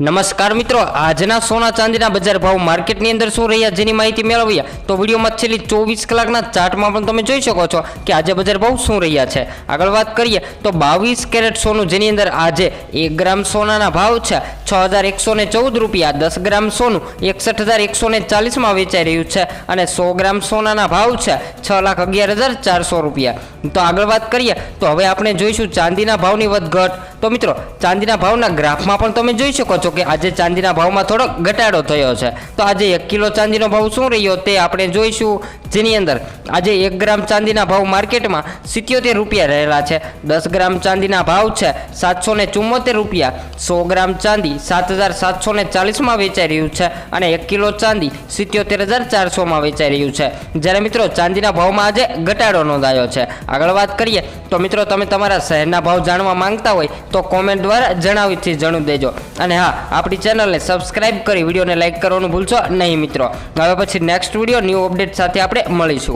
નમસ્કાર મિત્રો, આજના સોના ચાંદીના બજાર ભાવ માર્કેટની અંદર શું રહ્યા જેની માહિતી મેળવીએ? તો વિડીયોમાં છેલ્લી ચોવીસ કલાકના ચાર્ટમાં પણ તમે જોઈ શકો છો કે આજે બજાર ભાવ શું રહ્યા છે. આગળ વાત કરીએ, તો બાવીસ કેરેટ સોનું જેની અંદર આજે એક ગ્રામ સોનાના ભાવ છે. છ હજાર એકસો ને ચૌદ રૂપિયા, દસ ગ્રામ સોનું એકસઠ હજાર એકસો ને ચાલીસમાં વેચાઈ રહ્યું છે અને સો ગ્રામ સોનાના ભાવ છે છ લાખ અગિયાર હજાર ચારસો રૂપિયા. તો આગળ વાત કરીએ, તો હવે આપણે જોઈશું ચાંદીના ભાવની વધઘટ. તો મિત્રો, ચાંદીના ભાવના ગ્રાફમાં પણ તમે જોઈ શકો છો કે આજે ચાંદીના ભાવમાં થોડો ઘટાડો થયો છે. તો આજે એક કિલો ચાંદીનો ભાવ શું રહ્યો તે આપણે જોઈશું. જેની અંદર આજે એક ગ્રામ ચાંદીના ભાવ માર્કેટમાં સિત્યોતેર રૂપિયા રહેલા છે. દસ ગ્રામ ચાંદીના ભાવ છે સાતસો ને ચુમ્મોતેર રૂપિયા. સો ગ્રામ ચાંદી સાત હજાર સાતસો ને ચાલીસમાં વેચાઈ રહ્યું છે અને એક કિલો ચાંદી સિત્યોતેર હજાર ચારસોમાં વેચાઈ રહ્યું છે. જ્યારે મિત્રો ચાંદીના ભાવમાં આજે ઘટાડો નોંધાયો છે. આગળ વાત કરીએ તો મિત્રો તમે તમારા શહેરના ભાવ જાણવા માંગતા હોય તો કોમેન્ટ દ્વારા જણાવીથી જણાવી દેજો. અને હા, આપણી ચેનલને સબસ્ક્રાઇબ કરી વિડીયોને લાઇક કરવાનું ભૂલશો નહીં મિત્રો. હવે પછી નેક્સ્ટ વીડિયો ન્યૂ અપડેટ સાથે આપણે મળીશું.